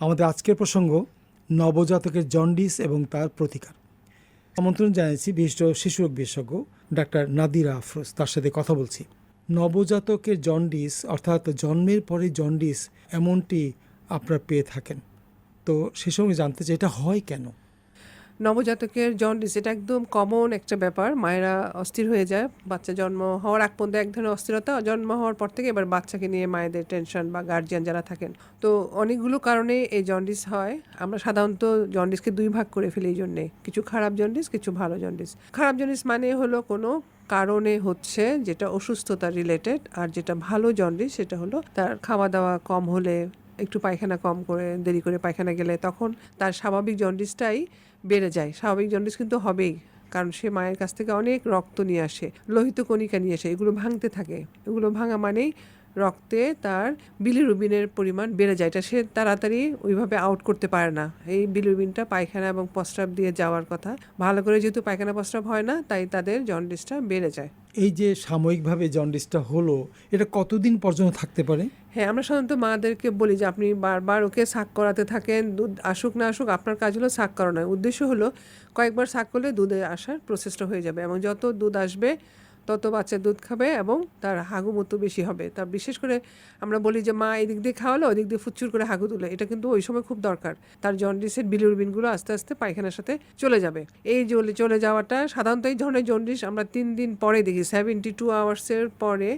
আমাদের আজকের প্রসঙ্গ নবজাতকের জন্ডিস এবং তার প্রতিকার। আমন্ত্রণ জানিয়েছি বিশিষ্ট শিশু রোগ বিশেষজ্ঞ ডাক্তার নাদিরা আফরোজ, তার সাথে কথা বলছি। নবজাতকের জন্ডিস, অর্থাৎ জন্মের পরে জন্ডিস, এমনটি আপনারা পেয়ে থাকেন। তো সে সময় জানতে চাই, এটা হয় কেন? নবজাতকের জন্ডিস এটা একদম কমন একটা ব্যাপার। মায়েরা অস্থির হয়ে যায়, বাচ্চা জন্ম হওয়ার আগ পর্যন্ত এক ধরনের অস্থিরতা। জন্ম হওয়ার পর থেকে এবার বাচ্চাকে নিয়ে মায়েদের টেনশন বা গার্জিয়ান যারা থাকেন। তো অনেকগুলো কারণে এই জন্ডিস হয়। আমরা সাধারণত জন্ডিসকে দুই ভাগ করে ফেলি এই জন্যে। কিছু খারাপ জন্ডিস কিছু ভালো জন্ডিস খারাপ জন্ডিস মানে হলো কোনো কারণে হচ্ছে যেটা অসুস্থতা রিলেটেড আর যেটা ভালো জন্ডিস সেটা হলো তার খাওয়া দাওয়া কম হলে, একটু পায়খানা কম করে, দেরি করে পায়খানা গেলে, তখন তার স্বাভাবিক জন্ডিসটাই বেড়ে যায়। স্বাভাবিক জন্ডিস কিন্তু হবেই, কারণ সে মায়ের কাছ থেকে অনেক রক্ত নিয়ে আসে, লোহিত কণিকা নিয়ে আসে, এগুলো ভাঙতে থাকে। এগুলো ভাঙা মানেই রক্তে তার বিলিরুবিনের পরিমাণ বেড়ে যায়। এটা সে তাড়াতাড়ি ওইভাবে আউট করতে পারে না। এই বিলিরুবিনটা পায়খানা এবং প্রস্রাব দিয়ে যাওয়ার কথা। ভালো করে যেহেতু পায়খানা প্রস্রাব হয় না তাই তাদের জন্ডিসটা বেড়ে যায়। এই যে সাময়িকভাবে জন্ডিসটা হলো এটা কতদিন পর্যন্ত থাকতে পারে? হ্যাঁ আমরা সাধারণত মাদেরকে বলি যে আপনি বারবার ওকে শাক করাতে থাকেন দুধ আসুক না আসুক আপনার কাজ হলো শাক করানো। উদ্দেশ্য হলো কয়েকবার শাক করলে দুধে আসার প্রসেসটা হয়ে যাবে। এবং যত দুধ আসবে তত বাচ্চা দুধ খাবে এবং তার হাগুমতো বেশি হবে। তার বিশেষ করে আমরা বলি যে মা এদিক দিয়ে খাওয়ালো, ওদিক দিয়ে ফুচুর করে হাগু তুলে। এটা কিন্তু ওই সময় খুব দরকার। তার জন্ডিসের বিলিরুবিনগুলো আস্তে আস্তে পায়খানার সাথে চলে যাবে। এই চলে চলে যাওয়াটা সাধারণত এই ধরনের জন্ডিস আমরা তিন দিন পরে দেখি। সেভেন্টি টু আওয়ার্সের পরে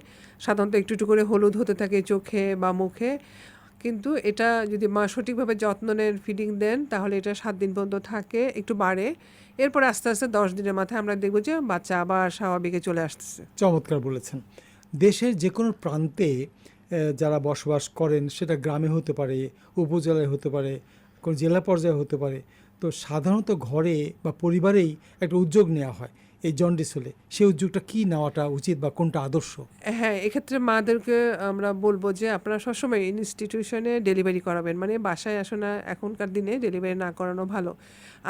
সাধারণত একটু একটু করে হলুদ হতে থাকে চোখে বা মুখে। কিন্তু এটা যদি মা সঠিকভাবে যত্ন নেন ফিডিং দেন, তাহলে এটা সাত দিন পর্যন্ত থাকে, একটু বাড়ে। এরপর আস্তে আস্তে দশ দিনের মাথায় আমরা দেখব যে বাচ্চা আবার স্বাভাবিকে চলে আসতেছে। চমৎকার বলেছেন। দেশের যে কোনো প্রান্তে যারা বসবাস করেন, সেটা গ্রামে হতে পারে, উপজেলায় হতে পারে, কোনো জেলা পর্যায়ে হতে পারে, তো সাধারণত ঘরে বা পরিবারেই একটা উদ্যোগ নেওয়া হয়। এই জন্ডিস হলে, সেই উদ্যোগটা কি নেওয়াটা উচিত বা কোনটা আদর্শ? হ্যাঁ এক্ষেত্রে মাদেরকে আমরা বলব যে আপনারা সবসময় ইনস্টিটিউশনে ডেলিভারি করাবেন। মানে বাসায় আসো না, এখনকার দিনে ডেলিভারি না করানো ভালো।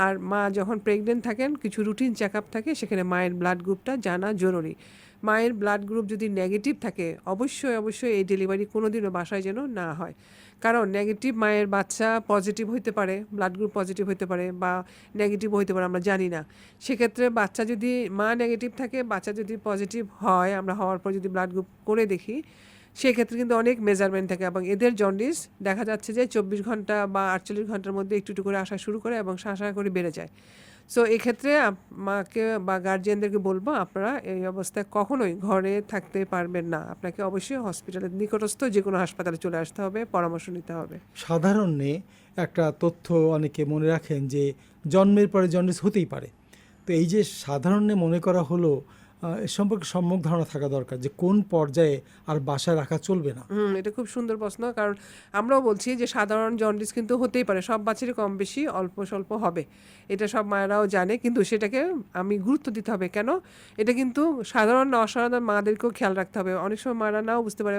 আর মা যখন প্রেগনেন্ট থাকেন, কিছু রুটিন চেক আপ থাকে, সেখানে মায়ের ব্লাড গ্রুপটা জানা জরুরি। মায়ের ব্লাড গ্রুপ যদি নেগেটিভ থাকে, অবশ্যই অবশ্যই এই ডেলিভারি কোনোদিনও বাসায় যেন না হয়। কারণ নেগেটিভ মায়ের বাচ্চা পজিটিভ হইতে পারে ব্লাড গ্রুপ পজিটিভ হইতে পারে বা নেগেটিভ হইতে পারে, আমরা জানি না। সেক্ষেত্রে বাচ্চা যদি মা নেগেটিভ থাকে, বাচ্চা যদি পজিটিভ হয়, আমরা হওয়ার পর যদি ব্লাড গ্রুপ করে দেখি, সেক্ষেত্রে কিন্তু অনেক মেজারমেন্ট থাকে এবং এদের জন্ডিস দেখা যাচ্ছে যে চব্বিশ ঘণ্টা বা আটচল্লিশ ঘণ্টার মধ্যে একটু একটু করে আসা শুরু করে এবং শাঁসা করে বেড়ে যায়। সো এক্ষেত্রে আমাকে মাকে বা গার্জিয়ানদেরকে বলব, আপনারা এই অবস্থায় কখনোই ঘরে থাকতে পারবেন না। আপনাকে অবশ্যই হসপিটালের নিকটস্থ যে কোনো হাসপাতালে চলে আসতে হবে, পরামর্শ নিতে হবে। সাধারণে একটা তথ্য অনেকে মনে রাখেন যে, জন্মের পরে জন্ডিস হতেই পারে। তো এই যে সাধারণে মনে করা হলো এ সম্পর্কে সম্যক ধারণা থাকা দরকার যে কোন পর্যায়ে আর বাসায় রাখা চলবে না। হুম, এটা খুব সুন্দর প্রশ্ন। কারণ আমরাও বলছি যে সাধারণ জন্ডিস কিন্তু হতেই পারে, সব বাচ্চারই কম বেশি অল্প স্বল্প হবে। এটা সব মায়েরাও জানে, কিন্তু সেটাকে আমি গুরুত্ব দিতে হবে। কেন? এটা কিন্তু সাধারণ না অসাধারণ মাদেরকেও খেয়াল রাখতে হবে। অনেক সময় মায়েরা নাও বুঝতে পারে,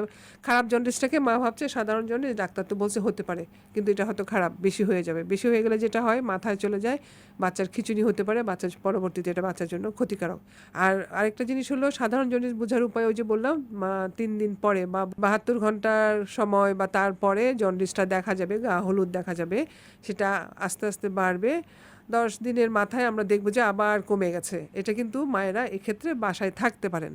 খারাপ জন্ডিসটাকে মা ভাবছে, সাধারণ জন্ডিস ডাক্তার তো বলছে হতে পারে, কিন্তু এটা হয়তো খারাপ, বেশি হয়ে যাবে। বেশি হয়ে গেলে যেটা হয়, মাথায় চলে যায়, বাচ্চার খিচুনি হতে পারে, বাচ্চার পরবর্তীতে এটা বাচ্চার জন্য ক্ষতিকারক। আর আরেকটা জিনিস হলো সাধারণ জন্ডিস বোঝার উপায় ওই যে বললাম তিন দিন পরে বা বাহাত্তর ঘণ্টার সময় বা তারপরে জন্ডিসটা দেখা যাবে, গা হলুদ দেখা যাবে, সেটা আস্তে আস্তে বাড়বে। দশ দিনের মাথায় আমরা দেখব যে আবার কমে গেছে। এটা কিন্তু মায়েরা এক্ষেত্রে বাসায় থাকতে পারেন।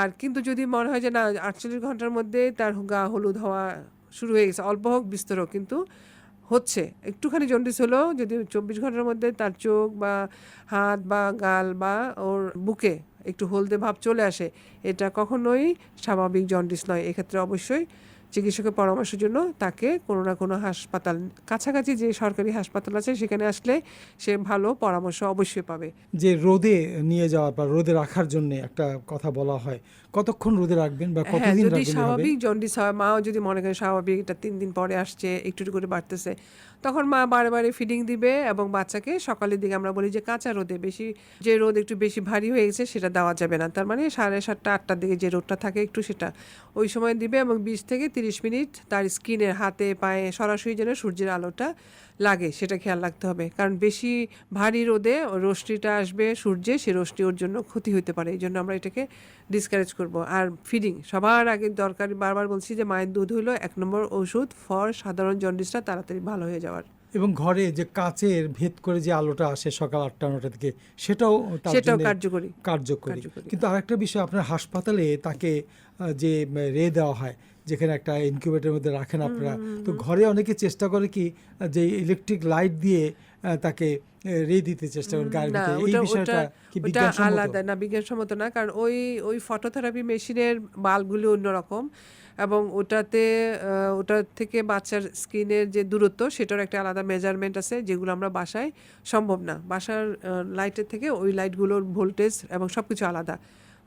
আর কিন্তু যদি মনে হয় যে না, আটচল্লিশ ঘণ্টার মধ্যে তার গা হলুদ হওয়া শুরু হয়ে গেছে, অল্প হোক, বিস্তর হোক, কিন্তু হচ্ছে। একটুখানি জন্ডিস হলেও যদি চব্বিশ ঘণ্টার মধ্যে তার চোখ বা হাত বা গাল বা ওর বুকে একটু হলদে ভাব চলে আসে এটা কখনোই স্বাভাবিক জন্ডিস নয়। এক্ষেত্রে অবশ্যই চিকিৎসকের পরামর্শের জন্য তাকে কোনো না কোনো হাসপাতাল কাছাকাছি যে সরকারি হাসপাতাল আছে সেখানে আসলে সে ভালো পরামর্শ অবশ্যই পাবে। যে রোদে নিয়ে যাওয়ার বা রোদে রাখার জন্য একটা কথা বলা হয় কতক্ষণ রোদে রাখবেন বা হ্যাঁ কতদিন যদি স্বাভাবিক জন্ডিস হয় মাও যদি মনে করেন স্বাভাবিক এটা তিন দিন পরে আসছে একটু একটু করে বাড়তেছে তখন মা বারে বারে ফিডিং দিবে এবং বাচ্চাকে সকালের দিকে আমরা বলি যে কাঁচা রোদে বেশি যে রোদ একটু বেশি ভারী হয়ে গেছে সেটা দেওয়া যাবে না। তার মানে সাড়ে সাতটা আটটার দিকে যে রোদটা থাকে একটু সেটা ওই সময় দিবে এবং বিশ থেকে তিরিশ মিনিট তার স্কিনের হাতে, পায়ে সরাসরি যেন সূর্যের আলোটা লাগে, সেটা খেয়াল রাখতে হবে। কারণ বেশি ভারী রোদে রশ্মিটা আসবে সূর্যে, সে রশ্মি ওর জন্য ক্ষতি হতে পারে। এই জন্য আমরা এটাকে ডিসকারেজ করব। আর ফিডিং সবার আগে দরকার, বারবার বলছি যে মায়ের দুধ হলো এক নম্বর ওষুধ ফর সাধারণ জন্ডিসটা তাড়াতাড়ি ভালো হয়ে যাওয়ার। এবং ঘরে যে কাচের ভেদ করে যে আলোটা আসে সকাল আটটা নটা থেকে সেটাও সেটাও কার্যকরী। কার্যকরী। কিন্তু আরেকটা বিষয় আপনার হাসপাতালে তাকে যে রে দেওয়া হয় যেখানে একটা ইনকিউবেটরের মধ্যে রাখেন আপনারা তো ঘরে অনেকে চেষ্টা করে কি যে ইলেকট্রিক লাইট দিয়ে তাকে রে দিতে চেষ্টা করে গায়ের ভিতরে এই বিষয়টা কি বিজ্ঞানসম্মত? আলাদা না বিজ্ঞানসম্মত না কারণ ওই ওই ফটোথেরাপি মেশিনের বাল্বগুলি অন্যরকম। এবং ওটাতে ওটার থেকে বাচ্চার স্কিনের যে দূরত্ব, সেটার একটা আলাদা মেজারমেন্ট আছে যেগুলো আমরা বাসায় সম্ভব না। বাসার লাইটের থেকে ওই লাইটগুলোর ভোল্টেজ এবং সব কিছু আলাদা।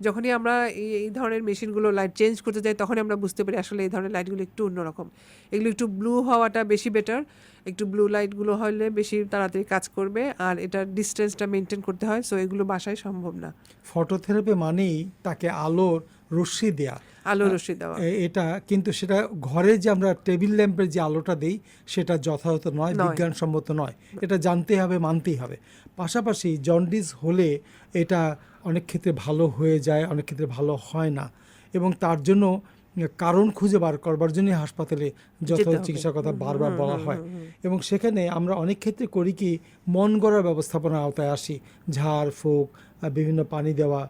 যখনই আমরা এই ধরনের মেশিনগুলো লাইট চেঞ্জ করতে যাই, তখনই আমরা বুঝতে পারি আসলে এই ধরনের লাইটগুলো একটু অন্যরকম। এগুলো একটু ব্লু হওয়াটা বেশি বেটার একটু ব্লু লাইটগুলো হলে বেশি তাড়াতাড়ি কাজ করবে আর এটার ডিস্টেন্সটা মেনটেন করতে হয় সো এগুলো বাসায় সম্ভব না। ফটোথেরাপি মানেই তাকে আলোর রশ্মি দেয়া। আলো রশ্মি দেওয়া। এটা কিন্তু সেটা ঘরে যে আমরা টেবিল ল্যাম্পের যে আলোটা দেই সেটা যথাযথ নয়। বিজ্ঞানসম্মত নয়। এটা জানতে হবে মানতেই হবে। পাশাপাশি জন্ডিস হলে এটা অনেক ক্ষেত্রে ভালো হয়ে যায় অনেক ক্ষেত্রে ভালো হয় না। এবং তার জন্য কারণ খুঁজে বার করবার জন্য হাসপাতালে যথাযথ চিকিৎসার কথা বারবার বলা হয়। এবং সেখানে আমরা অনেক ক্ষেত্রে করি কি মন গড়ার ব্যবস্থাপনার আওতায় আসি। ঝাড় ফুঁক বিভিন্ন পানি দেওয়া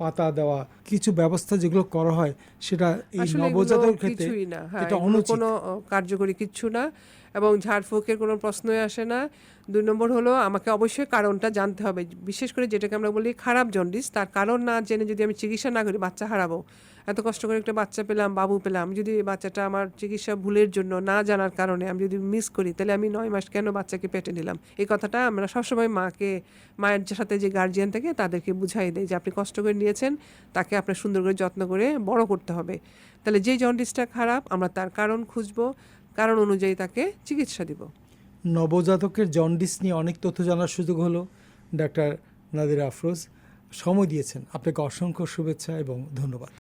পাতা দেওয়া কিছু ব্যবস্থা যেগুলো করা হয় সেটা এই নবজাতক নবজাতকের ক্ষেত্রে হ্যাঁ এটা অনুচিত। কোনো কার্যকরী কিচ্ছু না এবং ঝাড়ফুঁকের কোনো প্রশ্নই আসে না। দুই নম্বর হলো আমাকে অবশ্যই কারণটা জানতে হবে। বিশেষ করে যেটাকে আমরা বলি খারাপ জন্ডিস তার কারণ না জেনে যদি আমি চিকিৎসা না করি বাচ্চা হারাবো। এত কষ্ট করে একটা বাচ্চা পেলাম, বাবু পেলাম যদি বাচ্চাটা আমার চিকিৎসা ভুলের জন্য না জানার কারণে আমি যদি মিস করি, তাহলে আমি নয় মাস কেন বাচ্চাকে পেটে নিলাম? এই কথাটা আমরা সবসময় মাকে, মায়ের সাথে যে গার্জিয়ান থাকে তাদেরকে বুঝাই দেয় যে আপনি কষ্ট করে নিয়েছেন, তাকে আপনার সুন্দর করে যত্ন করে বড় করতে হবে। তাহলে যে জন্ডিসটা খারাপ, আমরা তার কারণ খুঁজবো, কারণ অনুযায়ী তাকে চিকিৎসা দিব। নবজাতকের জন্ডিস নিয়ে অনেক তথ্য জানার সুযোগ হলো, ডাক্তার নাদিরা আফরোজ। সময় দিয়েছেন। আপনাকে অসংখ্য শুভেচ্ছা এবং ধন্যবাদ।